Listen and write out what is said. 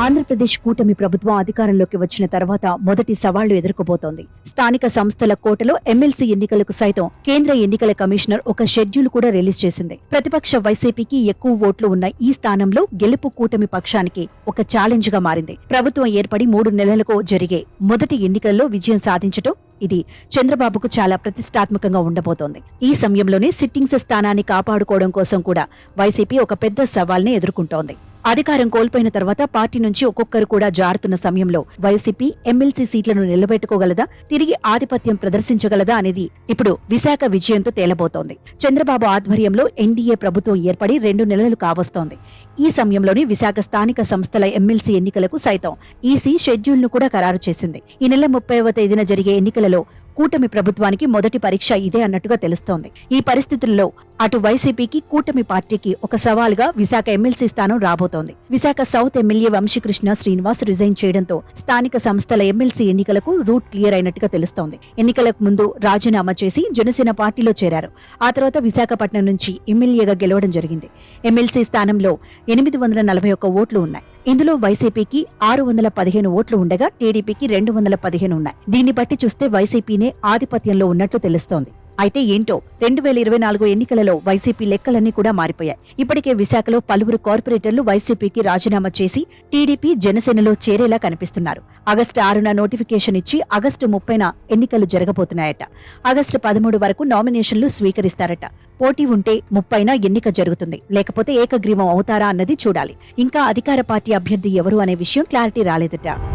ఆంధ్రప్రదేశ్ కూటమి ప్రభుత్వం అధికారంలోకి వచ్చిన తర్వాత మొదటి సవాళ్ళు ఎదుర్కోబోతోంది. స్థానిక సంస్థల కోటలో ఎమ్మెల్సీ ఎన్నికలకు సైతం కేంద్ర ఎన్నికల కమిషనర్ ఒక షెడ్యూల్ కూడా రిలీజ్ చేసింది. ప్రతిపక్ష వైసీపీకి ఎక్కువ ఓట్లు ఉన్న ఈ స్థానంలో గెలుపు కూటమి పక్షానికి ఒక ఛాలెంజ్గా మారింది. ప్రభుత్వం ఏర్పడి మూడు నెలలకు జరిగే మొదటి ఎన్నికల్లో విజయం సాధించటం ఇది చంద్రబాబుకు చాలా ప్రతిష్టాత్మకంగా ఉండబోతోంది. ఈ సమయంలోనే సిట్టింగ్స్ స్థానాన్ని కాపాడుకోవడం కోసం కూడా వైసీపీ ఒక పెద్ద సవాల్ని ఎదుర్కొంటోంది. అధికారం కోల్పోయిన తర్వాత పార్టీ నుంచి ఒక్కొక్కరు కూడా జారుతున్న సమయంలో వైసీపీ ఎమ్మెల్సీ సీట్లను నిలబెట్టుకోగలదా? తిరిగి ఆధిపత్యం ప్రదర్శించగలదా అనేది ఇప్పుడు విశాఖ విజయంతో తేలబోతోంది. చంద్రబాబు ఆధ్వర్యంలో ఎన్డీఏ ప్రభుత్వం ఏర్పడి రెండు నెలలు కావస్తోంది. ఈ సమయంలోనే విశాఖ స్థానిక సంస్థల ఎమ్మెల్సీ ఎన్నికలకు సైతం ఈసీ షెడ్యూల్ను కూడా ఖరారు చేసింది. ఈ నెల ముప్పైవ తేదీన జరిగే ఎన్నికలలో కూటమి ప్రభుత్వానికి మొదటి పరీక్ష ఇదే అన్నట్టుగా తెలుస్తోంది. ఈ పరిస్థితుల్లో అటు వైసీపీకి కూటమి పార్టీకి ఒక సవాల్గా విశాఖ ఎమ్మెల్సీ స్థానం రాబోతోంది. Visakha south MLA Vamsikrishna Srinivas resign చేయడంతో స్థానిక సంస్థల ఎమ్మెల్సీ ఎన్నికలకు రూట్ క్లియర్ అయినట్టుగా తెలుస్తోంది. ఎన్నికలకు ముందు రాజీనామా చేసి జనసేన పార్టీలో చేరారు. ఆ తర్వాత విశాఖపట్నం నుంచి ఎమ్మెల్యేగా గెలవడం జరిగింది. ఎమ్మెల్సీ స్థానంలో ఎనిమిది వందల నలభై ఒక్క ఓట్లు ఉన్నాయి. ఇందులో వైసీపీకి ఆరు వందల పదిహేను ఓట్లు ఉండగా టీడీపీకి రెండు వందల పదిహేను ఉన్నాయి. దీన్ని బట్టి చూస్తే వైసీపీనే ఆధిపత్యంలో ఉన్నట్లు తెలుస్తోంది. అయితే ఏంటో రెండు వేల ఇరవై నాలుగు ఎన్నికలలో వైసీపీ లెక్కలన్నీ కూడా మారిపోయాయి. ఇప్పటికే విశాఖలో పలువురు కార్పొరేటర్లు వైసీపీకి రాజీనామా చేసి టీడీపీ జనసేనలో చేరేలా కనిపిస్తున్నారు. ఆగస్టు ఆరున నోటిఫికేషన్ ఇచ్చి ఆగస్టు ముప్పైన ఎన్నికలు జరగబోతున్నాయట. ఆగస్టు పదమూడు వరకు నామినేషన్లు స్వీకరిస్తారట. పోటీ ఉంటే ముప్పైన ఎన్నిక జరుగుతుంది. లేకపోతే ఏకగ్రీవం అవుతారా అన్నది చూడాలి. ఇంకా అధికార పార్టీ అభ్యర్థి ఎవరు అనే విషయం క్లారిటీ రాలేదట.